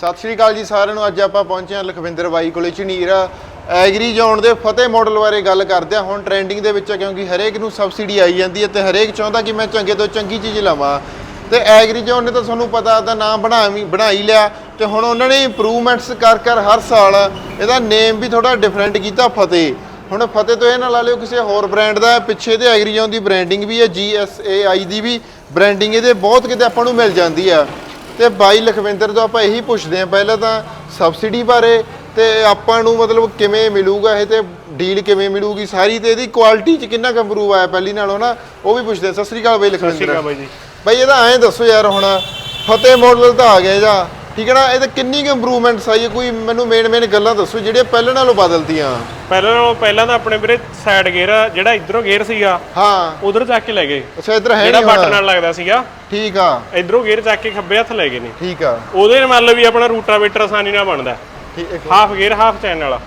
ਸਤਿ ਸ਼੍ਰੀ ਅਕਾਲ ਜੀ ਸਾਰਿਆਂ ਨੂੰ। ਅੱਜ ਆਪਾਂ ਪਹੁੰਚੇ ਹਾਂ ਲਖਵਿੰਦਰ ਬਾਈ ਕੋਲੇ, ਝਨੀਰ ਐਗਰੀ ਜ਼ੋਨ ਦੇ ਫਤਿਹ ਮਾਡਲ ਬਾਰੇ ਗੱਲ ਕਰਦੇ ਹਾਂ। ਹੁਣ ਟ੍ਰੈਂਡਿੰਗ ਦੇ ਵਿੱਚ ਕਿਉਂਕਿ ਹਰੇਕ ਨੂੰ ਸਬਸਿਡੀ ਆਈ ਜਾਂਦੀ ਹੈ ਤੇ ਹਰੇਕ ਚਾਹੁੰਦਾ ਕਿ ਮੈਂ ਚੰਗੇ ਤੋਂ ਚੰਗੀ ਚੀਜ਼ ਲਵਾਂ। ਤੇ ਐਗਰੀ ਜ਼ੋਨ ਨੇ ਤਾਂ ਤੁਹਾਨੂੰ ਪਤਾ ਦਾ ਨਾਮ ਬਣਾ ਵੀ ਬਣਾ ਲਿਆ ਤੇ ਹੁਣ ਉਹਨਾਂ ਨੇ ਇੰਪਰੂਵਮੈਂਟਸ ਕਰ ਕਰ ਹਰ ਸਾਲ ਇਹਦਾ ਨੇਮ ਵੀ ਥੋੜਾ ਡਿਫਰੈਂਟ ਕੀਤਾ ਫਤਿਹ। ਹੁਣ ਫਤਿਹ ਤੋਂ ਇਹ ਨਾ ਲਾ ਲਿਓ ਕਿਸੇ ਹੋਰ ਬ੍ਰਾਂਡ ਦਾ, ਪਿੱਛੇ ਦੇ ਐਗਰੀ ਜ਼ੋਨ ਦੀ ਬ੍ਰਾਂਡਿੰਗ ਵੀ ਹੈ GSAI ਦੀ ਵੀ। ਬ੍ਰਾਂਡਿੰਗ ਇਹਦੇ ਬਹੁਤ ਕਿਤੇ ਆਪਾਂ ਨੂੰ ਮਿਲ ਜਾਂਦੀ ਆ। ਤੇ ਬਾਈ ਲਖਵਿੰਦਰ ਤੋਂ ਆਪਾਂ ਇਹੀ ਪੁੱਛਦੇ ਹਾਂ ਪਹਿਲਾਂ ਤਾਂ ਸਬਸਿਡੀ ਬਾਰੇ ਤੇ ਆਪਾਂ ਨੂੰ ਮਤਲਬ ਕਿਵੇਂ ਮਿਲੂਗਾ ਇਹ ਤੇ ਡੀਲ ਕਿਵੇਂ ਮਿਲੂਗੀ? ਸਾਰੀ ਤੇ ਇਹਦੀ ਕੁਆਲਿਟੀ ਚ ਕਿੰਨਾ ਕੁ ਇੰਪਰੂਵ ਆਇਆ ਪਹਿਲੀ ਨਾਲੋਂ ਨਾ ਉਹ ਵੀ ਪੁੱਛਦੇ ਹਾਂ। ਸਤਿ ਸ੍ਰੀ ਅਕਾਲ ਬਾਈ ਸਤਿ ਸ਼੍ਰੀ ਲਖਵਿੰਦਰ ਅਕਾਲ ਬਾਈ ਜੀ। ਬਾਈ ਇਹਦਾ ਐਂ ਦੱਸੋ ਯਾਰ ਹੁਣ ਫਤਿਹ ਮਾਡਲ ਤਾਂ ਆ ਗਿਆ ਜਾਂ ਠੀਕ ਹੈ ਨਾ? ਇਹਦੇ ਕਿੰਨੀ ਕੁ ਇੰਪਰੂਵਮੈਂਟਸ ਆਈ ਹੈ? ਕੋਈ ਮੈਨੂੰ ਮੇਨ ਮੇਨ ਗੱਲਾਂ ਦੱਸੋ ਜਿਹੜੀਆਂ ਪਹਿਲਾਂ ਨਾਲੋਂ ਬਦਲਤੀਆਂ ਪਹਿਲਾਂ ਨਾਲੋਂ ਪਹਿਲਾਂ ਤਾਂ ਆਪਣੇ ਵੀਰੇ ਸਾਈਡ ਗੇਅਰ ਜਿਹੜਾ ਇਧਰੋਂ ਗੇਅਰ ਸੀਗਾ ਹਾਂ। ਉਧਰ ਚੱਕ ਕੇ ਲੈ ਗਏ। ਅੱਛਾ ਇੱਧਰ ਹੈ ਜਿਹੜਾ ਬਟਨ ਨਾਲ ਲੱਗਦਾ ਸੀਗਾ। ਠੀਕ ਆ। ਇਧਰੋਂ ਗੇਅਰ ਚੱਕ ਕੇ ਖੱਬੇ ਹੱਥ ਲੈ ਗਏ ਨੇ। ਠੀਕ ਆ। ਉਹਦੇ ਲਓ ਵੀ ਆਪਣਾ ਰੂਟਾਵੇਟਰ ਆਸਾਨੀ ਨਾਲ ਬਣਦਾ। ਠੀਕ ਹਾਫ ਗੇਅਰ ਹਾਫ ਚੈਨ ਵਾਲਾ।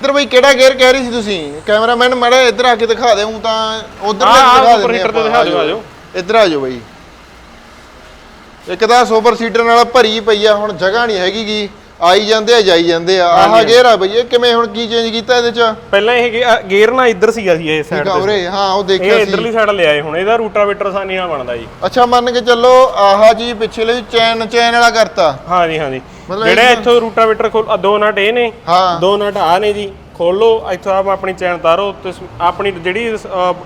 ਇੱਧਰ ਬਈ ਕਿਹੜਾ ਗੇਅਰ ਕਹਿ ਰਹੀ ਸੀ ਤੁਸੀਂ? ਕੈਮਰਾਮੈਨ ਮਾੜਾ ਇੱਧਰ ਆ ਕੇ ਦਿਖਾ ਦੇ ਹੂੰ ਤਾਂ ਉਧਰ ਦਿਖਾ ਸੁਪਰ ਦਿੰਦੇ ਹੀਟਰ ਤੇ ਦਿਖਾ ਦਿਓ, ਆ ਜਾਓ। ਇੱਧਰ ਬਈ। ਇੱਕ ਤਾਂ ਸੁਪਰ ਸੀਟਰ ਨਾਲ ਭਰੀ ਪਈ ਆ ਹੁਣ ਜਗ੍ਹਾ ਨਹੀਂ ਹੈਗੀ ਗੀ। ਆਈ ਜਾਂਦੇ ਆ ਜਾਈ ਜਾਂਦੇ ਆ। ਆਹ ਗੇਅਰ ਆ ਬਈ ਇਹ ਕਿਵੇਂ ਹੁਣ ਕੀ ਚੇਂਜ ਕੀਤਾ ਇਹਦੇ ਚ? ਪਹਿਲਾਂ ਇਹ ਗੇਅਰ ਨਾ ਇੱਧਰ ਸੀਗਾ ਸੀ ਇਹ ਸਾਈਡ ਤੇ। ਉਰੇ ਹਾਂ ਉਹ ਦੇਖਿਆ ਸੀ। ਇਧਰਲੀ ਸਾਈਡ ਲਿਆਏ ਹੁਣ ਇਹਦਾ ਰੂਟਾਵੇਟਰ ਆਸਾਨੀ ਨਾਲ ਬਣਦਾ ਜੀ। ਅੱਛਾ ਮੰਨ ਕੇ ਚੱਲੋ ਆਹ ਜੀ ਪਿੱਛੇ ਲਈ ਚੈਨ ਚੈਨ ਵਾਲਾ ਕਰਤਾ। ਹਾਂ ਜੀ ਹਾਂ ਜੀ ਜਿਹੜੇ ਇੱਥੋਂ ਰੂਟਾਵੇਟਰ ਖੋਲ ਦੋ ਨਟ ਇਹ ਨੇ ਹਾਂ। ਦੋ ਨਟ ਆ ਨੇ ਜੀ ਖੋਲੋ ਇੱਥੋਂ ਆਪ ਆਪਣੀ ਚੈਨ ਤਾਰੋ ਤੇ ਆਪਣੀ ਜਿਹੜੀ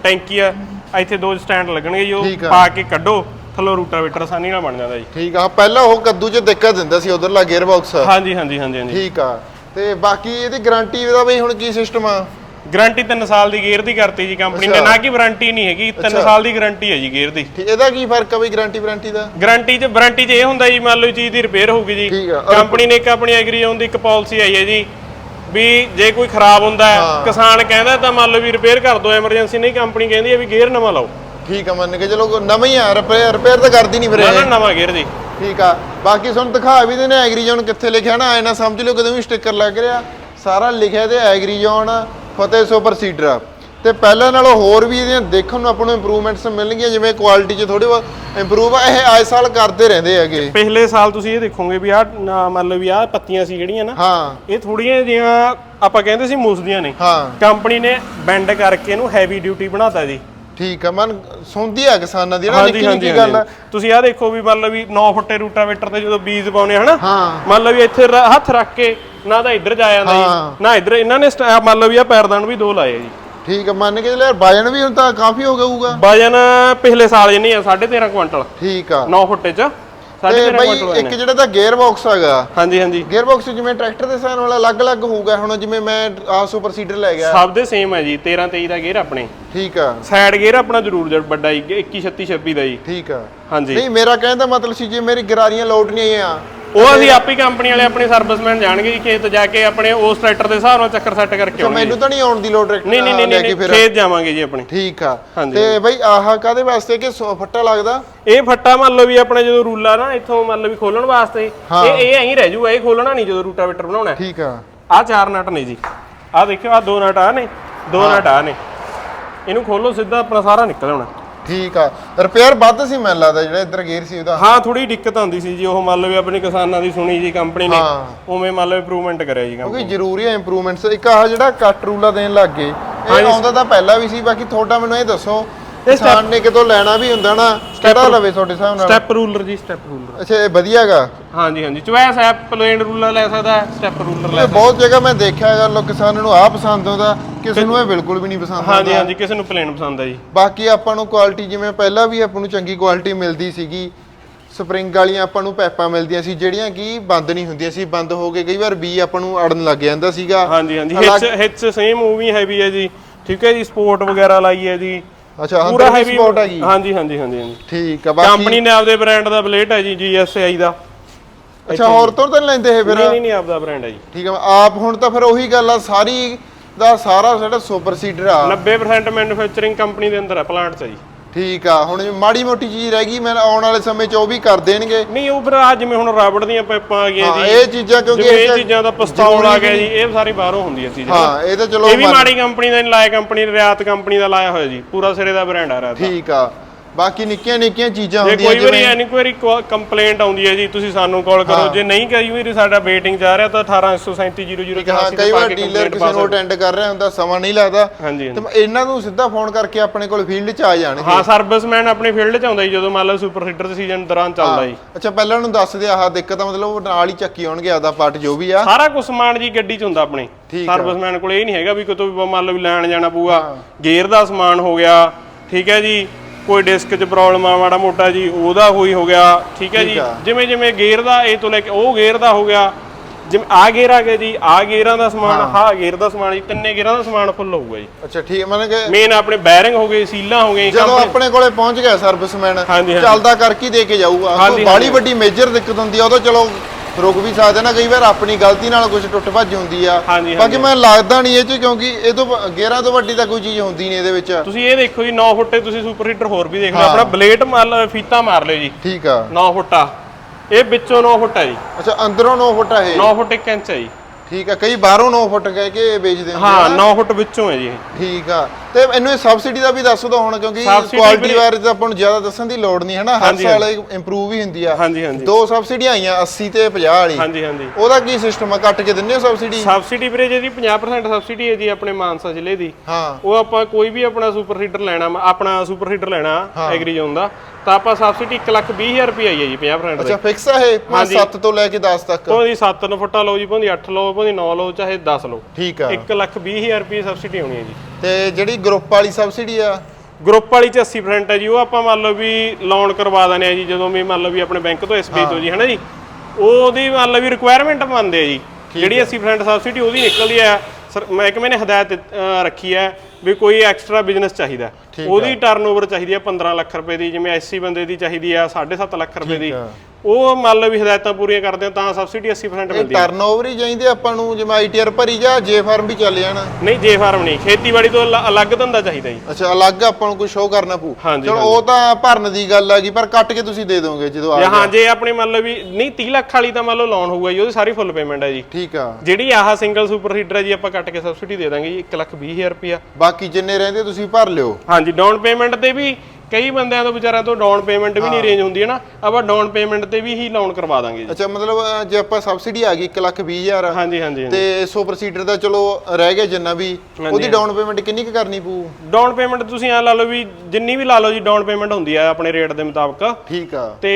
ਟੈਂਕੀ ਆ ਇੱਥੇ ਦੋ ਸਟੈਂਡ ਲੱਗਣਗੇ ਜੀ ਉਹ। ਪਾ ਕੇ ਕੱਢੋ। ਥੱਲੋਂ ਰੂਟਾਵੇਟਰ ਆਸਾਨੀ ਨਾਲ ਬਣ ਜਾਂਦਾ ਜੀ ਠੀਕ ਆ ਪਹਿਲਾਂ ਉਹ ਕੱਦੂ ਚ ਦਿੱਕਤ ਦਿੰਦਾ ਸੀ ਉਧਰਲਾ ਗੇਅਰ ਬਾਕਸ ਹਾਂਜੀ ਹਾਂਜੀ ਹਾਂਜੀ ਹਾਂਜੀ ਠੀਕ ਆ ਤੇ ਬਾਕੀ ਇਹਦੀ ਗਾਰੰਟੀ ਦਾ ਬਈ ਹੁਣ ਕੀ ਸਿਸਟਮ ਆ ਗਾਰੰਟੀ 3 ਸਾਲ ਦੀ ਗੇਅਰ ਦੀ ਕਰਤੀ ਜੀ ਕੰਪਨੀ ਨੇ। ਨਾ ਕਿ ਵਾਰੰਟੀ ਨਹੀਂ ਹੈਗੀ 3 ਅੱਛਾ। ਸਾਲ ਦੀ ਗਾਰੰਟੀ ਹੈ ਜੀ ਗੇਅਰ ਦੀ ਠੀਕ ਇਹਦਾ ਕੀ ਫ਼ਰਕ ਆ ਬਈ ਗਾਰੰਟੀ ਵਾਰੰਟੀ ਦਾ ਗਾਰੰਟੀ 'ਚ ਵਾਰੰਟੀ 'ਚ ਇਹ ਹੁੰਦਾ ਜੀ ਮੰਨ ਲਓ ਚੀਜ਼ ਦੀ ਰਿਪੇਅਰ ਹੋਊਗੀ ਜੀ ਆ। ਕੰਪਨੀ ਨੇ ਇੱਕ ਆਪਣੀ ਐਗਰੀ ਦੀ ਇੱਕ ਪਾਲਿਸੀ ਆਈ ਹੈ ਜੀ ਵੀ ਜੇ ਕੋਈ ਖਰਾਬ ਹੁੰਦਾ। ਕਿਸਾਨ ਕਹਿੰਦਾ ਤਾਂ ਮੰਨ ਲਓ ਵੀ ਰਿਪੇਅਰ ਕਰ ਦਿਓ ਐਮਰਜੈਂਸੀ ਨਹੀਂ ਕੰਪਨੀ ਕਹਿੰਦੀ ਹੈ ਵੀ ਗੇਅਰ ਨਵਾਂ ਲਾਓ ਠੀਕ ਆ ਮੰਨ ਕੇ ਚਲੋ ਨਵਾਂ ਹੀ ਆ ਰਿਪੇਅਰ ਰਿਪੇਅਰ ਤਾਂ ਕਰਦੀ ਨਹੀਂ ਫਿਰ ਨਾ ਨਾ ਇਹ। ਨਵਾਂ ਗੇਅਰ ਜੀ ਠੀਕ ਆ ਬਾਕੀ ਤੁਹਾਨੂੰ ਦਿਖਾ ਵੀ ਦੇਣੇ ਐਗਰੀ ਜ਼ੋਨ ਕਿੱਥੇ ਲਿਖਿਆ ਨਾ ਐ ਨਾ ਸਮਝ ਲਿਓ ਕਦੇ ਵੀ ਸਟicker ਲੱਗ ਰਿਹਾ। ਸਾਰਾ ਲਿਖਿਆ ਤੇ agri zone Fateh super seeder ਤੇ ਪਹਿਲਾਂ ਨਾਲੋਂ ਹੋਰ ਵੀ ਇਹਦੀਆਂ ਦੇਖਣ ਨੂੰ ਆਪਾਂ ਨੂੰ ਇੰਪਰੂਵਮੈਂਟਸ ਮਿਲਣਗੀਆਂ ਜਿਵੇਂ ਕੁਆਲਿਟੀ 'ਚ ਥੋੜੀ ਬਹੁਤ ਇੰਪਰੂਵ ਆ। ਇਹ ਆਏ ਸਾਲ ਕਰਦੇ ਰਹਿੰਦੇ ਹੈਗੇ। ਪਿਛਲੇ ਸਾਲ ਤੁਸੀਂ ਇਹ ਦੇਖੋਗੇ ਵੀ ਆਹ ਮੰਨ ਲਓ ਵੀ ਆਹ ਪੱਤੀਆਂ ਸੀ ਜਿਹੜੀਆਂ ਨਾ ਹਾਂ। ਇਹ ਥੋੜੀਆਂ ਜਿਹੀਆਂ ਆਪਾਂ ਕਹਿੰਦੇ ਸੀ ਮੁਸਦੀਆਂ ਨੇ। ਹਾਂ। ਕੰਪਨੀ ਨੇ ਬੈਂਡ ਕਰਕੇ ਇਹਨੂੰ ਹੈਵੀ ਡਿਊਟੀ ਬਣਾਤਾ ਜੀ। ਠੀਕ ਆ ਮਨ ਸੁਣਦੀ ਆ ਕਿਸਾਨਾਂ ਦੀ ਨਾ ਹਾਂਜੀ ਨਿੱਕੀ ਨਿੱਕੀ ਗੱਲ ਆ। ਤੁਸੀਂ ਆਹ ਦੇਖੋ ਵੀ ਮੰਨ ਲਓ ਵੀ 9 ਫੁੱਟੇ ਰੂਟਾਵੇਟਰ ਤੇ ਜਦੋਂ ਬੀਜ ਪਾਉਨੇ ਹਨਾ? ਹਾਂ। ਮੰਨ ਲਓ ਵੀ ਇੱਥੇ ਰ- ਹੱਥ ਰੱਖ ਕੇ ਨਾ ਤਾਂ ਇੱਧਰ ਜਾ ਜਾਂਦਾ ਹਾਂ। ਜੀ ਨਾ ਇੱਧਰ ਇਹਨਾਂ ਨੇ ਸਟ- ਮੰਨ ਲਓ ਵੀ ਆ ਪੈਰਦਾਨ ਵੀ ਦੋ ਲਾਏ ਆ ਜੀ। ਠੀਕ ਆ ਮੰਨ ਕੇ ਚੱਲ ਯਾਰ ਵਜਨ ਵੀ ਹੁਣ ਤਾਂ ਕਾਫੀ ਹੋ ਜਾਊਗਾ ਵਜਨ ਪਿਛਲੇ ਸਾਲ ਜਿੰਨੀ ਆ 13.5 ਕੁਇੰਟਲ। ਠੀਕ ਆ। 9 ਫੁੱਟੇ ਚ। ਤੇ 13.5 ਬਈ ਇੱਕ ਹੈ। ਜਿਹੜਾ ਤਾਂ ਗੇਅਰ ਬਾਕਸ ਹੈਗਾ। ਹਾਂਜੀ ਹਾਂਜੀ। ਗੇਅਰ ਬਾਕਸ ਜਿਵੇਂ ਟਰੈਕਟਰ ਦੇ ਸਾਨ ਵਾਲਾ ਅਲੱਗ-ਅਲੱਗ ਹੋਊਗਾ ਹੁਣ ਜਿਵੇਂ ਮੈਂ ਆ ਸੁਪਰ ਸੀਡਰ ਲੈ ਗਿਆ। ਸਭ ਦੇ ਸੇਮ ਹੈ ਜੀ 13 23 ਦਾ ਗੇਅਰ ਆਪਣੇ। ਠੀਕ ਆ। ਸਾਈਡ ਗੇਅਰ ਆਪਣਾ ਜ਼ਰੂਰ ਵੱਡਾ ਜੀ 21 36 26 ਦਾ ਜੀ। ਠੀਕ ਆ। ਹਾਂਜੀ। ਨਹੀਂ ਮੇਰਾ ਕਹਿਣ ਦਾ ਮਤਲਬ ਸੀ ਜੇ ਮੇਰੀ ਗਰਾਰੀਆਂ ਲੋਟ ਨਹੀਂ ਆਈਆਂ ਉਹ ਅਸੀਂ ਆਪੀ ਕੰਪਨੀ ਵਾਲੇ ਆਪਣੇ ਸਰਵਿਸਮੈਨ ਜਾਣਗੇ ਜੀ ਖੇਤ ਜਾ ਕੇ ਆਪਣੇ ਉਸ ਟਰੈਕਟਰ ਦੇ ਹਿਸਾਬ ਨਾਲ ਚੱਕਰ ਸੈੱਟ ਕਰਕੇ ਆਉਣਗੇ ਮੈਨੂੰ ਤਾਂ ਨਹੀਂ ਆਉਣ ਦੀ ਲੋਡ ਟਰੈਕਟਰ ਨਹੀਂ ਨਹੀਂ ਨਹੀਂ ਖੇਤ ਜਾਵਾਂਗੇ ਜੀ ਆਪਣੇ। ਠੀਕ ਆ। ਤੇ ਬਈ ਆਹ ਕਾਦੇ ਵਾਸਤੇ ਕਿ ਫੱਟਾ ਲੱਗਦਾ? ਇਹ ਫੱਟਾ ਮੰਨ ਲਓ ਵੀ ਆਪਣੇ ਜਦੋਂ ਰੂਲਾ ਨਾ ਇੱਥੋਂ ਮੰਨ ਲਓ ਵੀ ਖੋਲਣ ਵਾਸਤੇ। ਇਹ ਇਹ ਐਂ ਰਹਿ ਜੂਗਾ ਇਹ ਖੋਲਣਾ ਨਹੀਂ ਜਦੋਂ ਰੂਟਾਵੇਟਰ ਬਣਾਉਣਾ। ਠੀਕ ਆ। ਆ ਚਾਰ ਨਟ ਨੇ ਜੀ। ਆ ਦੇਖਿਓ ਆ ਦੋ ਨਟ ਆ ਨੇ ਦੋ ਨਟ ਆ ਨੇ। ਇਹਨੂੰ ਖੋਲੋ ਸਿੱਧਾ ਆਪਣਾ ਸਾਰਾ ਨਿਕਲ ਆਉਣਾ। ਠੀਕ ਆ। ਰਿਪੇਅਰ ਵੱਧ ਸੀ ਮੈਨੂੰ ਲੱਗਦਾ ਜਿਹੜਾ ਇੱਧਰ ਗੇਅਰ ਸੀ ਉਹਦਾ। ਹਾਂ ਥੋੜੀ ਦਿੱਕਤ ਆਉਂਦੀ ਸੀ ਜੀ ਉਹ ਮੰਨ ਲਓ ਵੀ ਆਪਣੀ ਕਿਸਾਨਾਂ ਦੀ ਸੁਣੀ ਜੀ ਕੰਪਨੀ ਨੇ। ਉਵੇਂ ਮੰਨ ਲਓ ਇੰਪਰੂਵਮੈਂਟ ਕਰਿਆ ਜੀ ਕਿਉਂਕਿ ਕੰਪਨੀ ਜ਼ਰੂਰੀ ਹੈ ਇੰਪਰੂਵਮੈਂਟਸ ਇੱਕ ਆਹ ਜਿਹੜਾ ਕੱਟ ਰੂਲਾ ਦੇਣ ਲੱਗ ਗਏ ਇਹ ਆਉਂਦਾ ਤਾਂ ਪਹਿਲਾਂ ਵੀ ਸੀ ਬਾਕੀ ਤੁਹਾਡਾ ਮੈਨੂੰ ਇਹ ਦੱਸੋ ਕਿਸਾਨ ਨੇ ਕਿਤੋਂ ਲੈਣਾ ਵੀ ਹੁੰਦਾ ਨਾ ਕਿਹੜਾ ਲਵੇ ਤੁਹਾਡੇ ਹਿਸਾਬ ਨਾਲ? ਸਟੈਪ ਰੂਲਰ ਜੀ ਸਟੈਪ ਰੂਲਰ ਅੱਛਾ ਇਹ ਵਧੀਆ ਹੈਗਾ ਹਾਂਜੀ ਹਾਂਜੀ ਚੁਆਇਸ ਹੈ ਪਲੇਨ ਰੂਲਰ ਲੈ ਸਕਦਾ ਸਟੈਪ ਰੂਲਰ ਲੈ ਬਹੁਤ ਜਗ੍ਹਾ ਮੈਂ ਦੇਖਿਆ ਹੈਗਾ ਲੋਕ ਕਿਸਾਨ ਨੂੰ ਆਹ ਪਸੰਦ ਆਉਂਦਾ ਕਿਸੇ ਨੂੰ ਇਹ ਬਿਲਕੁਲ ਵੀ ਨਹੀਂ ਪਸੰਦ ਹਾਂਜੀ ਆਉਂਦਾ। ਹਾਂਜੀ ਕਿਸੇ ਨੂੰ ਪਲੇਨ ਪਸੰਦ ਹੈ ਜੀ। ਬਾਕੀ ਆਪਾਂ ਨੂੰ ਕੁਆਲਿਟੀ ਜਿਵੇਂ ਪਹਿਲਾਂ ਵੀ ਆਪਾਂ ਨੂੰ ਚੰਗੀ ਕੁਆਲਿਟੀ ਮਿਲਦੀ ਸੀਗੀ ਸਪਰਿੰਗ ਵਾਲੀਆਂ ਆਪਾਂ ਨੂੰ ਪੈਪਾਂ ਮਿਲਦੀਆਂ ਸੀ ਜਿਹੜੀਆਂ ਕਿ ਬੰਦ ਨਹੀਂ ਹੁੰਦੀਆਂ ਸੀ ਬੰਦ ਹੋ ਕੇ ਕਈ ਵਾਰ ਬੀ ਆਪਾਂ ਨੂੰ ਅੜਨ ਲੱਗ ਜਾਂਦਾ ਸੀਗਾ। ਹਾਂਜੀ ਹਾਂਜੀ ਹਿੱਚ ਹਿੱਚ ਸੇਮ ਉਹ ਵੀ ਹੈਵੀ ਹੈ ਜੀ ਠੀਕ ਹੈ ਜੀ ਸਪੋਰਟ ਵਗੈਰਾ ਲਾਈ ਹੈ ਜੀ। ਅੱਛਾ ਪੂਰਾ ਹੈਵੀ ਸਪੋਰਟ ਹੈਗੀ। ਹਾਂਜੀ ਹਾਂਜੀ ਹਾਂਜੀ ਹਾਂਜੀ। ਠੀਕ ਆ ਬਾਕੀ ਕੰਪਨੀ ਨੇ ਆਪਦੇ ਬ੍ਰਾਂਡ ਦਾ ਬਲੇਟ ਹੈ ਜੀ GSAI ਦਾ। ਅੱਛਾ ਹੋਰ ਤੋਂ ਤਾਂ ਲੈਂਦੇ ਇਹ ਫਿਰ? ਨਹੀਂ ਨਹੀਂ ਨਹੀਂ ਆਪਦਾ ਬ੍ਰਾਂਡ ਹੈ ਜੀ। ਠੀਕ ਆ ਆਪ ਹੁਣ ਤਾਂ ਫਿਰ ਉਹੀ ਗੱਲ ਆ ਸਾਰੀ ਦਾ ਸਾਰਾ ਜਿਹੜਾ ਸੁਪਰ ਸੀਡਰ ਆ। 90% ਮੈਨੂਫੈਕਚਰਿੰਗ ਕੰਪਨੀ ਦੇ ਅੰਦਰ ਹੈ ਪਲਾਂਟ 'ਚ ਹੈ ਜੀ। ਠੀਕ ਆ ਹੁਣ ਜੇ ਮਾੜੀ ਮੋਟੀ ਚੀਜ਼ ਰਹਿ ਗਈ ਮੈਂ ਆਉਣ ਵਾਲੇ ਸਮੇਂ 'ਚ ਉਹ ਵੀ ਕਰ ਦੇਣਗੇ। ਨਹੀਂ ਉਹ ਫਿਰ ਆ ਜਿਵੇਂ ਹੁਣ ਰਬੜ ਦੀਆਂ ਪਾਈਪਾਂ ਆ ਗਈਆਂ ਹਾਂ ਜੀ। ਇਹ ਚੀਜ਼ਾਂ ਕਿਉਂਕਿ ਜਿਵੇਂ ਇਹ ਚੀਜ਼ਾਂ ਦਾ ਪਸਤੌਲ ਆ ਗਿਆ ਜੀ ਇਹ ਸਾਰੀ ਬਾਹਰੋਂ ਹੁੰਦੀਆਂ ਚੀਜ਼ਾਂ ਹਾਂ ਇਹ ਤਾਂ ਚਲੋ ਇਹ ਵੀ ਮਾੜੀ ਕੰਪਨੀ ਦਾ ਨਹੀਂ ਲਾਇਆ ਕੰਪਨੀ ਰਿਆਤ ਕੰਪਨੀ ਦਾ ਲਾਇਆ ਹੋਇਆ ਜੀ। ਪੂਰਾ ਸਿਰੇ ਦਾ ਬ੍ਰਾਂਡ ਆ ਰਿਹਾ ਠੀਕ ਆ। ਬਾਕੀ ਨਿੱਕੀਆਂ ਨਿੱਕੀਆਂ ਚੀਜ਼ਾਂ ਜੇ ਹੁੰਦੀਆਂ ਕੋਈ ਵਾਰੀ ਐਨੀ ਕੋਈ ਵਾਰੀ ਕੰਪਲੇਂਟ ਆਉਂਦੀ ਹੈ ਜੀ ਤੁਸੀਂ ਸਾਨੂੰ ਕਾਲ ਕਰੋ। ਜੇ ਨਹੀਂ ਕਈ ਵਾਰੀ ਸਾਡਾ ਵੇਟਿੰਗ ਜਾ ਰਿਹਾ ਤਾਂ 1813700 ਹਾਂ ਕਈ ਵਾਰ ਡੀਲਰ ਕਿਸੇ ਨੂੰ ਅਟੈਂਡ ਕਰ ਰਿਹਾ ਹੁੰਦਾ ਸਮਾਂ ਨਹੀਂ ਲੱਗਦਾ। ਤੇ ਇਹਨਾਂ ਨੂੰ ਸਿੱਧਾ ਫੋਨ ਕਰਕੇ ਆਪਣੇ ਕੋਲ ਫੀਲਡ 'ਚ ਆ ਜਾਣਗੇ। ਹਾਂ ਸਰਵਿਸਮੈਨ ਆਪਣੀ ਫੀਲਡ 'ਚ ਆਉਂਦਾ ਜੀ ਜਦੋਂ ਮੰਨ ਲਓ ਸੁਪਰ ਹੀਟਰ ਸੀਜ਼ਨ ਦੌਰਾਨ ਚੱਲਦਾ ਜੀ। ਅੱਛਾ ਪਹਿਲਾਂ ਨੂੰ ਦੱਸ ਦਿਆ ਆਹ ਦਿੱਕਤ ਆ ਮਤਲਬ ਉਹ ਨਾਲ ਹੀ ਚੱਕੀ ਆਉਣਗੇ ਆਦਾ ਪਾਰਟ ਜੋ ਵੀ ਆ। ਸਾਰਾ ਕੁਝ ਸਮਾਨ ਜੀ ਗੱਡੀ 'ਚ ਹੁੰਦਾ ਆਪਣੇ। ਸਰਵਿਸਮੈਨ ਕੋਲ ਇਹ ਨਹੀਂ ਹੈਗਾ ਵੀ ਕਿਤੋਂ ਵੀ ਮੰਨ ਲਓ ਲੈਣ ਜਾਣਾ ਪਊਗਾ। ਗੇਅਰ ਦਾ ਸਮਾਨ ਹੋ ਗਿਆ ਠੀਕ ਹੈ ਜੀ। ਕੋਈ ਡਿਸਕ 'ਚ ਪ੍ਰੋਬਲਮ ਆ ਮਾੜਾ ਮੋਟਾ ਜੀ ਉਹਦਾ ਹੋਈ ਹੋ ਗਿਆ ਠੀਕ ਹੈ ਜੀ। ਜਿਵੇਂ ਜਿਵੇਂ ਗੇਅਰ ਦਾ ਇਹ ਤੋਂ ਲੈ ਕੇ ਉਹ ਗੇਅਰ ਦਾ ਹੋ ਗਿਆ ਜਿਵੇਂ ਆ ਗੇਅਰ ਆ ਗਿਆ ਜੀ ਆ ਗੇਅਰਾਂ ਦਾ ਸਮਾਨ ਆਹ ਗੇਅਰ ਦਾ ਸਮਾਨ ਜੀ ਤਿੰਨੇ ਗੇਅਰਾਂ ਦਾ ਸਮਾਨ ਫੁੱਲ ਹੋਊਗਾ ਜੀ। ਅੱਛਾ ਠੀਕ ਮਤਲਬ ਕਿ ਮੇਨ ਆਪਣੇ ਬੈਰਿੰਗ ਹੋ ਗਏ ਸੀਲਾਂ ਹੋ ਗਈਆਂ ਜਦੋਂ ਆਪਣੇ ਕੋਲੇ ਪਹੁੰਚ ਗਿਆ ਸਰਵਿਸਮੈਨ। ਚੱਲਦਾ ਕਰਕੇ ਹੀ ਦੇ ਕੇ ਜਾਊਗਾ। ਬਾੜੀ ਵੱਡੀ ਮੇਜਰ ਦਿੱਕਤ ਹੁੰਦੀ ਆ ਉਹ ਤਾਂ ਚਲੋ ਰੁਕ ਵੀ ਸਕਦੇ ਨਾ ਕਈ ਵਾਰ ਆਪਣੀ ਗਲਤੀ ਨਾਲ ਕੁਝ ਟੁੱਟ ਭੱਜ ਹੁੰਦੀ ਆ। ਹਾਂਜੀ, ਬਾਕੀ ਮੈਂ ਲੱਗਦਾ ਨਹੀਂ ਇਹ ਚ ਕਿਉਂਕਿ ਇਹ ਤੋਂ ਵ- ਗੇਅਰਾਂ ਤੋਂ ਵੱਡੀ ਤਾਂ ਕੋਈ ਚੀਜ਼ ਹੁੰਦੀ ਨਹੀਂ ਇਹਦੇ ਵਿੱਚ। ਤੁਸੀਂ ਇਹ ਦੇਖੋ ਜੀ 9 ਫੁੱਟੇ ਤੁਸੀਂ ਸੁਪਰ ਹੀਟਰ ਹੋਰ ਵੀ ਦੇਖ ਲਓ। ਆਪਣਾ ਬਲੇਡ ਮਾਰ ਲਓ ਫੀਤਾ ਮਾਰ ਲਿਓ ਜੀ। ਠੀਕ ਆ। 9 ਫੁੱਟਾ। ਇਹ ਵਿੱਚੋਂ 9 ਫੁੱਟ ਹੈ ਜੀ। ਅੱਛਾ ਅੰਦਰੋਂ 9 ਫੁੱਟ ਆ ਇਹ? 9 ਫੁੱਟ 1 ਇੰਚ ਹੈ ਜੀ। ਠੀਕ ਆ ਕਈ ਬਾਹਰੋਂ 9 ਫੁੱਟ ਕਹਿ ਕੇ ਵੇਚਦੇ ਹੁੰਦੇ ਹਾਂ ਆ। 9 ਫੁੱਟ ਵਿੱਚੋਂ ਹੈ ਜੀ ਇਹ। ਠੀਕ ਆ। ਤੇ ਇਹਨੂੰ ਇਹ ਸਬਸਿਡੀ ਦਾ ਵੀ ਦੱਸ ਦੋ ਹੁਣ ਕਿਉਂਕਿ Subsidy ਕੁਆਲਿਟੀ ਵੀਰੇ- ਬਾਰੇ ਤਾਂ ਆਪਾਂ ਨੂੰ ਜ਼ਿਆਦਾ ਦੱਸਣ ਦੀ ਲੋੜ ਨਹੀਂ ਹੈ ਨਾ ਹਰ ਹਾਂਜੀ, ਸਾਲ ਇੰਪਰੂਵ ਹੀ ਹੁੰਦੀ ਆ। ਹਾਂਜੀ ਹਾਂਜੀ। ਦੋ ਸਬਸਿਡੀਆਂ ਆਈਆਂ 80 ਤੇ 50 ਵਾਲੀ। ਹਾਂਜੀ ਹਾਂਜੀ। ਉਹਦਾ ਕੀ ਸਿਸਟਮ ਆ? ਕੱਟ ਕੇ ਦਿੰਦੇ ਹੋ ਸਬਸਿਡੀ ਸਬਸਿਡੀ ਵੀਰੇ ਜਿਹਦੀ 50% ਸਬਸਿਡੀ ਹੈ ਜੀ ਆਪਣੇ ਮਾਨਸਾ ਜ਼ਿਲ੍ਹੇ ਦੀ ਹਾਂ। ਉਹ ਆਪਾਂ ਕੋਈ ਵੀ ਆਪਣਾ ਸੁਪਰ ਹੀਟਰ ਲੈਣਾ ਮ- ਆਪਣਾ ਸੁਪਰ ਹੀਟਰ ਲੈਣਾ ਐਗਰੀ ਜ਼ੋਨ ਦਾ ਤਾਂ ਆਪਾਂ ਸਬਸਿਡੀ 1 ਲੱਖ 20 ਹਜ਼ਾਰ ਰੁਪਏ ਆਈ ਹੈ ਜੀ 50% ਅੱਛਾ ਦੇ। ਫਿਕਸ ਆ ਇਹ? ਹਾਂਜੀ। 7 ਤੋਂ ਲੈ ਕੇ 10 ਤੱਕ। ਭਾਵੇਂ 7 ਫੁੱਟਾ ਲਓ ਜੀ ਭਾਵੇਂ 8 ਲਓ ਭਾਵੇਂ 9 ਲਓ ਚਾਹੇ 10 ਲਓ। ਠੀਕ ਆ। 1 ਲੱਖ 20 ਹਜ਼ਾਰ ਰੁਪਏ ਸਬਸਿਡੀ ਆਉਣੀ ਹੈ ਜੀ। ਤੇ ਜਿਹੜੀ ਗਰੁੱਪ ਵਾਲੀ ਸਬਸਿਡੀ ਆ? ਗਰੁੱਪ ਵਾਲੀ ਚ 80% ਹੈ ਜੀ ਉਹ ਆਪਾਂ ਮੰਨ ਲਓ ਵੀ ਲੋਨ ਕਰਵਾ ਦਿੰਦੇ ਆ ਜੀ ਜਦੋਂ ਵੀ ਮੰਨ ਲਓ ਵੀ ਆਪਣੇ ਬੈਂਕ ਤੋਂ ਐਸਬੀਆਈ ਤੋਂ ਜੀ ਹਨਾ ਜੀ? ਉਹਦੀ ਮੰਨ ਲਓ ਵੀ ਰਿਕੁਆਇਰਮੈਂਟ ਮੰਨਦੇ ਆ ਜੀ। ਜਿਹੜੀ 80% ਸਬਸਿਡੀ ਉਹਦੀ ਨਿਕਲਦੀ ਆ ਸਰ ਮਹਿਕਮੇ ਨੇ ਹਦਾਇਤ ਰੱਖੀ ਹੈ। ਵੀ ਕੋਈ ਐਕਸਟਰਾ ਬਿਜ਼ਨਸ ਚਾਹੀਦਾ ਉਹਦੀ ਟਰਨਓਵਰ ਚਾਹੀਦੀ ਆ 15 ਲੱਖ ਰੁਪਏ ਦੀ ਜਿਵੇਂ ਐਸਸੀ ਬੰਦੇ ਦੀ ਚਾਹੀਦੀ ਆ 7.5 ਲੱਖ ਰੁਪਏ ਦੀ। ਆ। ਉਹ ਮੰਨ ਲਓ ਵੀ ਹਦਾਇਤਾਂ ਪੂਰੀਆਂ ਕਰਦੇ ਆ ਤਾਂ ਸਬਸਿਡੀ 80% ਇਹ ਮਿਲਦੀ ਹੈ ਟਰਨਓਵਰ ਹੀ ਚਾਹੀਦੇ ਆਪਾਂ ਨੂੰ ਜਿਵੇਂ ਆਈਟੀਆਰ ਭਰੀ ਜਾ ਜੇ ਫਾਰਮ ਵੀ ਚੱਲ ਜਾਣ। ਨਹੀਂ ਜੇ ਫਾਰਮ ਨਹੀਂ ਖੇਤੀਬਾੜੀ ਤੋਂ ਅਲ- ਅਲੱਗ ਧੰਦਾ ਚਾਹੀਦਾ ਜੀ। ਅੱਛਾ ਅਲੱਗ ਆਪਾਂ ਨੂੰ ਕੋਈ ਸ਼ੋਅ ਕਰਨਾ ਪਊ। ਚਲੋ ਉਹ ਤਾਂ ਭਰਨ ਦੀ ਗੱਲ ਹੈਗੀ ਪਰ ਕੱਟ ਕੇ ਤੁਸੀਂ ਦੇ ਦੋਗੇ ਜਦੋਂ ਆ ਜਾਂ ਹਾਂ ਜੇ ਆਪਣੇ ਮੰਨ ਲਓ ਵੀ ਨਹੀਂ 30 ਲੱਖ ਵਾਲੀ ਤਾਂ ਮੰਨ ਲਓ ਲੋਨ ਹੋਊਗਾ ਜੀ ਉਹਦੀ ਸਾਰੀ ਫੁੱਲ ਪੇਮੈਂਟ ਹੈ ਜੀ। ਠੀਕ ਆ। ਜਿਹੜੀ ਆਹ ਸਿੰਗਲ ਸੁਪਰ ਹੀਟਰ ਹੈ ਜੀ ਆਪਾਂ ਕੱਟ ਕੇ ਸਬਸਿਡੀ ਦੇ ਦਾਂਗੇ ਜੀ 1 ਲੱਖ 20 ਹਜ਼ਾਰ ਰੁਪਇਆ। ਬਾਕੀ ਜਿੰਨੇ ਰਹਿੰਦੇ ਤੁਸੀਂ ਭਰ ਲਿਓ। ਹਾਂਜੀ ਡਾਊਨ ਪੇਮੈਂਟ ਤੇ ਵੀ ਕਈ ਬੰਦਿਆਂ ਤੋਂ ਵਿਚਾਰਿਆਂ ਤੋਂ ਡਾਊਨ ਪੇਮੈਂਟ ਵੀ ਨਹੀਂ ਰੇਂਜ ਹੁੰਦੀ ਹੈ ਨਾ। ਆਪਾਂ ਡਾਊਨ ਪੇਮੈਂਟ ਤੇ ਵੀ ਹੀ ਲੋਨ ਕਰਵਾ ਦਾਂਗੇ ਜੀ। ਅੱਛਾ ਮਤਲਬ ਜੇ ਆਪਾਂ ਸਬਸਿਡੀ ਆ ਗਈ 1 ਲੱਖ 20 ਹਜ਼ਾਰ। ਹਾਂਜੀ ਹਾਂਜੀ ਤੇ ਸੁਪਰ ਸੀਡਰ ਦਾ ਚਲੋ ਰਹਿ ਗਿਆ ਜਿੰਨਾ ਵੀ ਉਹਦੀ ਡਾਊਨ ਪੇਮੈਂਟ ਕਿੰਨੀ ਕੁ ਕਰਨੀ ਪਊ? ਡਾਊਨ ਪੇਮੈਂਟ ਤੁਸੀਂ ਆ ਲਾ ਲਓ ਵੀ ਜਿੰਨੀ ਵੀ ਲਾ ਲਓ ਜੀ ਡਾਊਨ ਪੇਮੈਂਟ ਹੁੰਦੀ ਆ ਆਪਣੇ ਰੇਟ ਦੇ ਮੁਤਾਬਕ। ਠੀਕ ਆ। ਤੇ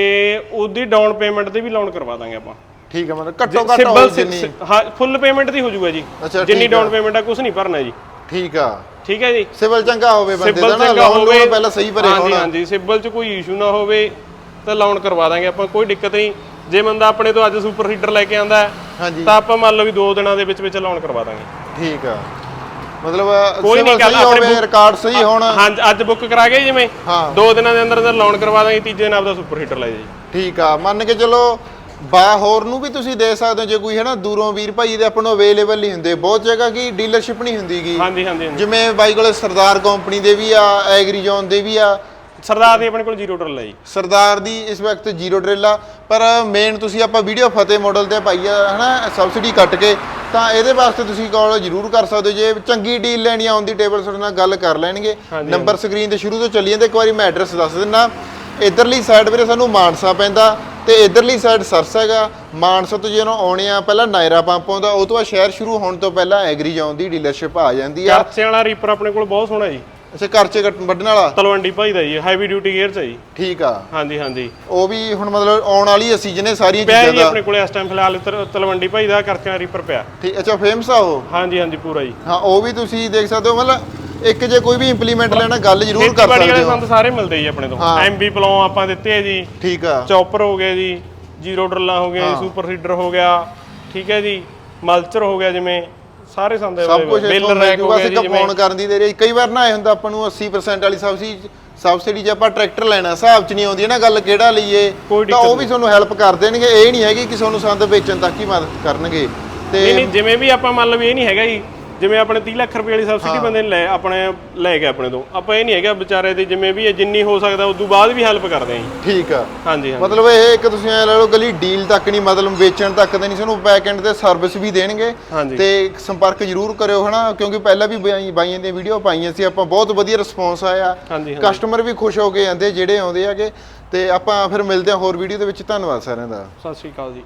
ਉਹਦੀ ਡਾਊਨ ਪੇਮੈਂਟ ਤੇ ਵੀ ਲੋਨ ਕਰਵਾ ਦਾਂਗੇ ਆਪਾਂ। ਠੀਕ ਆ ਮਤਲਬ ਘੱਟੋ ਘੱਟ ਜਿੰਨੀ। ਹਾਂ ਫੁੱਲ ਪੇਮੈਂਟ ਦੀ ਹੋ ਜਾਊਗਾ ਜੀ। ਜਿੰਨੀ। ਡਾਊਨ ਪੇਮੈਂਟ ਆ ਕੁਝ ਨਹੀਂ ਭਰਨਾ ਜੀ। ਠੀਕ ਆ। ਠੀਕ ਹੈ ਜੀ। ਸਿਵਲ ਚੰਗਾ ਹੋਵੇ ਬੰਦੇ ਦਾ ਨਾ ਲੋਨ ਲੋਨ ਪਹਿਲਾਂ ਸਹੀ ਭਰੇ ਹਾਂਜੀ ਹੋਣ। ਹਾਂਜੀ ਸਿਬਲ 'ਚ ਕੋਈ ਇਸ਼ੂ ਨਾ ਹੋਵੇ ਤਾਂ ਲੋਨ ਕਰਵਾ ਦਾਂਗੇ ਆਪਾਂ ਕੋਈ ਦਿੱਕਤ ਨਹੀਂ। ਜੇ ਬੰਦਾ ਆਪਣੇ ਤੋਂ ਅੱਜ ਸੁਪਰ ਹੀਟਰ ਲੈ ਕੇ ਆਂਦਾ ਹੈ, ਹਾਂਜੀ। ਤਾਂ ਆਪਾਂ ਮੰਨ ਲਓ ਵੀ 2 ਦਿਨਾਂ ਦੇ ਵਿੱਚ ਵਿੱਚ ਲੋਨ ਕਰਵਾ ਦਾਂਗੇ। ਠੀਕ ਆ। ਮਤਲਬ ਕੋਈ ਨਹੀਂ ਸਿਵਲ ਗੱਲ ਆਪਣੇ ਰਿਕਾਰਡ ਸਹੀ ਹੋਣ। ਹਾਂ ਅੱਜ ਬੁੱਕ ਕਰਾ ਗਏ ਜਿਵੇਂ ਹਾਂ। 2 ਦਿਨਾਂ ਦੇ ਅੰਦਰ ਅੰਦਰ ਲੋਨ ਕਰਵਾ ਦਾਂਗੇ ਤੀਜੇ ਦਿਨ ਆਪਦਾ ਸੁਪਰ ਹੀਟਰ ਲੈ ਜਾਈ ਠੀਕ ਆ ਮੰਨ ਕੇ ਚਲੋ ਬਾ ਹੋਰ ਨੂੰ ਵੀ ਤੁਸੀਂ ਦੇ ਸਕਦੇ ਹੋ ਜੇ ਕੋਈ ਹੈ ਨਾ ਦੂਰੋਂ ਵੀਰ ਭਾਈ ਦੇ ਆਪਾਂ ਨੂੰ ਅਵੇਲੇਬਲ ਨਹੀਂ ਹੁੰਦੇ ਬਹੁਤ ਜਗ੍ਹਾ ਕੀ ਡੀਲਰਸ਼ਿਪ ਨਹੀਂ ਹੁੰਦੀਗੀ ਹਾਂਜੀ ਹਾਂਜੀ ਹਾਂਜੀ। ਜਿਵੇਂ ਬਾਈ ਕੋਲੇ ਸਰਦਾਰ ਕੰਪਨੀ ਦੇ ਵੀ ਆ ਐਗਰੀ ਜ਼ੋਨ ਦੇ ਵੀ ਆ। ਸਰਦਾਰ ਦੀ ਆਪਣੇ ਕੋਲ ਜ਼ੀਰੋ ਟਰਲ ਹੈ ਜੀ। ਸਰਦਾਰ ਦੀ ਇਸ ਵਕਤ ਜ਼ੀਰੋ ਡਰਿਲ ਆ ਪਰ ਮੇਨ ਤੁਸੀਂ ਆਪਾਂ ਵੀਡੀਓ ਫਤਿਹ ਮਾਡਲ ਤੇ ਪਾਈ ਆ ਹਨਾ ਸਬਸਿਡੀ ਕੱਟ ਕੇ ਤਾਂ ਇਹਦੇ ਵਾਸਤੇ ਤੁਸੀਂ ਕਾਲ ਜ਼ਰੂਰ ਕਰ ਸਕਦੇ ਹੋ ਜੇ ਚੰਗੀ ਡੀਲ ਲੈਣੀ ਆ ਦੀ ਟੇਬਲ ਤੁਹਾਡੇ ਨਾਲ ਗੱਲ ਕਰ ਲੈਣਗੇ। ਨੰਬਰ ਸਕਰੀਨ ਤੇ ਸ਼ੁਰੂ ਤੋਂ ਚੱਲੀ ਜਾਂਦੇ ਇੱਕ ਵਾਰੀ ਮੈਂ ਐਡਰੈਸ ਦੱਸ ਦਿੰਨਾ ਇਧਰਲੀ ਸਾਈਡ ਵੀਰੇ ਸਾਨੂੰ ਮਾਨਸਾ ਪੈਂਦਾ ਤੇ ਇਧਰਲੀ ਸਾਈਡ ਸਰਸ ਹੈਗਾ ਮਾਨਸਾ ਤੋਂ ਜਦੋਂ ਆਉਣੇ ਆ ਪਹਿਲਾਂ ਨਾਇਰਾ ਪੰਪ ਆਉਂਦਾ ਉਹ ਤੋਂ ਬਾਅਦ ਸ਼ਹਿਰ ਸ਼ੁਰੂ ਹੋਣ ਤੋਂ ਪਹਿਲਾਂ ਐਗਰੀ ਜ਼ੋਨ ਦੀ ਡੀਲਰਸ਼ਿਪ ਆ ਜਾਂਦੀ ਆ। ਕਰਚੇ ਵਾਲਾ ਰੀਪਰ ਆਪਣੇ ਕੋਲ ਬਹੁਤ ਸੋਹਣਾ ਜੀ। ਅੱਛਾ ਖਰਚੇ ਕੱਟ ਵੱਢਣ ਵਾਲਾ? ਤਲਵੰਡੀ ਭਾਈ ਦਾ ਜੀ ਹੈਵੀ ਡਿਊਟੀ ਗੇਅਰ ਚ ਹੈ ਜੀ। ਠੀਕ ਆ। ਹਾਂਜੀ ਹਾਂਜੀ। ਉਹ ਵੀ ਹੁਣ ਮਤਲਬ ਆਉਣ ਵਾਲੀ ਅਸੀਂ ਜਿਹਨੇ ਸਾਰੀਆਂ ਪਿਆ ਚੀਜ਼ਾਂ ਜੀ ਦਾ। ਆਪਣੇ ਕੋਲੇ ਇਸ ਟਾਈਮ ਫਿਲਹਾਲ ਤਰ- ਤਲਵੰਡੀ ਭਾਈ ਦਾ ਕਰਚੇ ਵਾਲਾ ਰੀਪਰ ਪਿਆ। ਠੀਕ ਅੱਛਾ ਫੇਮਸ ਆ ਉਹ? ਹਾਂਜੀ ਹਾਂਜੀ ਪੂਰਾ ਜੀ। ਹਾਂ ਉਹ ਵੀ ਤੁਸੀਂ ਦੇਖ ਸਕਦੇ ਹੋ ਮਤਲਬ ਇੱਕ ਜੇ ਕੋਈ ਵੀ ਇੰਪਲੀਮੈਂਟ ਲੈਣਾ ਗੱਲ ਜ਼ਰੂਰ ਕਰ ਖੇਤੀਬਾੜੀ ਸਕਦੇ ਹੋ। ਸੰਦ ਸਾਰੇ ਮਿਲਦੇ ਜੀ ਆਪਣੇ ਤੋਂ। ਹਾਂ। ਐਮਬੀ ਪਲੌਂ ਆਪਾਂ ਦਿੱਤੇ ਆ ਜੀ। ਠੀਕ ਆ। ਚੌਪਰ ਹੋ ਗਿਆ ਜੀ ਜ਼ੀਰੋ ਡਰਲਾਂ ਹੋ ਗਈਆਂ ਸੁਪਰ ਹੀਟਰ ਹੋ ਗਿਆ ਠੀਕ ਹੈ ਜੀ। ਮਲਚਰ ਹੋ ਗਿਆ ਜਿਵੇਂ ਸਾਰੇ ਸੰਦ ਸਭ ਕੁਝ ਬਿੱਲ ਰੈਕ ਹੋ ਗਿਆ ਜੀ ਜਿਵੇਂ ਫੋਨ ਕਰਨ ਦੀ ਹੈ। ਕਈ ਵਾਰ ਨਾ ਇਹ ਹੁੰਦਾ ਆਪਾਂ ਨੂੰ 80% ਵਾਲੀ ਸਬਸਿਡੀ ਸਬਸਿਡੀ ਜੇ ਆਪਾਂ ਟਰੈਕਟਰ ਲੈਣਾ ਹਿਸਾਬ ਚ ਨਹੀਂ ਆਉਂਦੀ। ਨਾ ਗੱਲ ਕਿਹੜਾ ਲਈਏ? ਕੋਈ ਤਾਂ ਉਹ ਵੀ ਤੁਹਾਨੂੰ ਹੈਲਪ ਕਰ ਦੇਣਗੇ। ਇਹ ਨਹੀਂ ਹੈਗੀ ਕਿ ਤੁਹਾਨੂੰ ਸੰਦ ਵੇਚਣ ਤੱਕ ਹੀ ਮਦਦ ਕਰਨਗੇ। ਨਹੀਂ ਤੇ ਨਹੀਂ ਜਿਵੇਂ ਵੀ ਆਪਾਂ ਮੰਨ ਲਓ ਵੀ ਇਹ ਨਹੀਂ ਹੈਗਾ ਜੀ ਜਿਵੇਂ ਆਪਣੇ 30 ਲੱਖ ਰੁਪਏ ਵਾਲੀ ਸਬਸਿਡੀ ਬੰਦੇ ਨੇ ਲੈ ਆਪਣੇ ਲੈ ਕੇ ਆਪਣੇ ਤੋਂ। ਆਪਾਂ ਇਹ ਨਹੀਂ ਹੈਗਾ ਵਿਚਾਰੇ ਦੀ ਜਿਵੇਂ ਵੀ ਹੈ, ਜਿੰਨੀ ਹੋ ਸਕਦਾ ਉਦੋਂ ਬਾਅਦ ਵੀ ਹੈਲਪ ਕਰਦੇ ਆਂ ਠੀਕ ਆ। ਹਾਂਜੀ ਹਾਂਜੀ। ਮਤਲਬ ਇਹ ਇੱਕ ਤੁਸੀਂ ਐ ਲੈ ਲਓ ਗਲੀ ਡੀਲ ਤੱਕ ਨਹੀਂ ਮਤਲਬ ਵੇਚਣ ਤੱਕ ਤੇ ਨਹੀਂ ਸਾਨੂੰ ਬੈਕ ਐਂਡ ਤੇ ਸਰਵਿਸ ਵੀ ਦੇਣਗੇ। ਤੇ ਸੰਪਰਕ ਜ਼ਰੂਰ ਕਰਿਓ ਹਨਾ? ਕਿਉਂਕਿ ਪਹਿਲਾਂ ਵੀ ਬਾਈ- ਬਾਈਆਂ ਦੀਆਂ ਵੀਡੀਓ ਪਾਈਆਂ ਸੀ ਆਪਾਂ ਬਹੁਤ ਵਧੀਆ ਰਿਸਪੌਂਸ ਆਇਆ। ਕਸਟਮਰ ਵੀ ਖੁਸ਼ ਹੋ ਕੇ ਜਾਂਦੇ ਜਿਹੜੇ ਆਉਂਦੇ ਹੈਗੇ। ਤੇ ਆਪਾਂ ਫਿਰ ਮਿਲਦੇ ਹਾਂ ਹੋਰ ਵੀਡੀਓ ਦੇ ਵਿੱਚ। ਧੰਨਵਾਦ ਸਾਰਿਆਂ ਦਾ। ਸਤਿ ਸ਼੍ਰੀ ਅਕਾਲ ਜੀ।